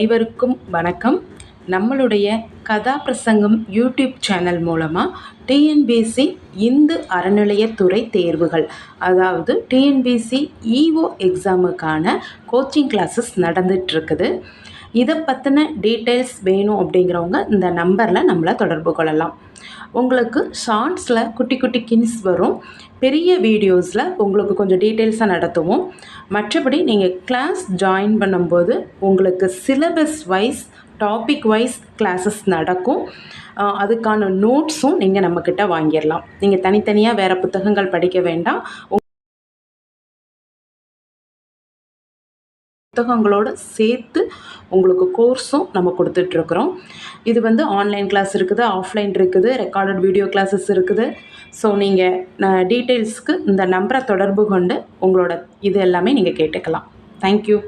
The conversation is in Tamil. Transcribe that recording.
அனைவருக்கும் வணக்கம். நம்மளுடைய கதாபிரசங்கம் யூடியூப் சேனல் மூலமாக டிஎன்பிஎஸ்சி இந்து அறநிலையத்துறை தேர்வுகள் அதாவது டிஎன்பிஎஸ்சி இஓ எக்ஸாமுக்கான கோச்சிங் கிளாஸஸ் நடந்துகிட்ருக்குது இதை பற்றின டீட்டெயில்ஸ் வேணும் அப்படிங்கிறவங்க இந்த நம்பரில் நம்மளை தொடர்பு கொள்ளலாம். உங்களுக்கு ஷார்ட்ஸில் குட்டி குட்டி கின்ஸ் வரும். பெரிய வீடியோஸில் உங்களுக்கு கொஞ்சம் டீட்டெயில்ஸாக நடத்துவோம். மற்றபடி நீங்கள் கிளாஸ் ஜாயின் பண்ணும்போது உங்களுக்கு syllabus wise topic wise classes நடக்கும். அதுக்கான நோட்ஸும் நீங்கள் நம்மக்கிட்ட வாங்கிடலாம். நீங்கள் தனித்தனியாக வேறு புத்தகங்கள் படிக்க வேண்டாம். புத்தகங்களோடு சேர்த்து உங்களுக்கு கோர்ஸும் நம்ம கொடுத்துட்ருக்குறோம். இது வந்து ஆன்லைன் கிளாஸ் இருக்குது ஆஃப்லைன் இருக்குது ரெக்கார்டட் வீடியோ கிளாஸஸ் இருக்குது. ஸோ நீங்கள் டீட்டெயில்ஸ்க்கு இந்த நம்பரை தொடர்பு கொண்டு உங்களோட இது எல்லாமே நீங்கள் கேட்டுக்கலாம். தேங்க்யூ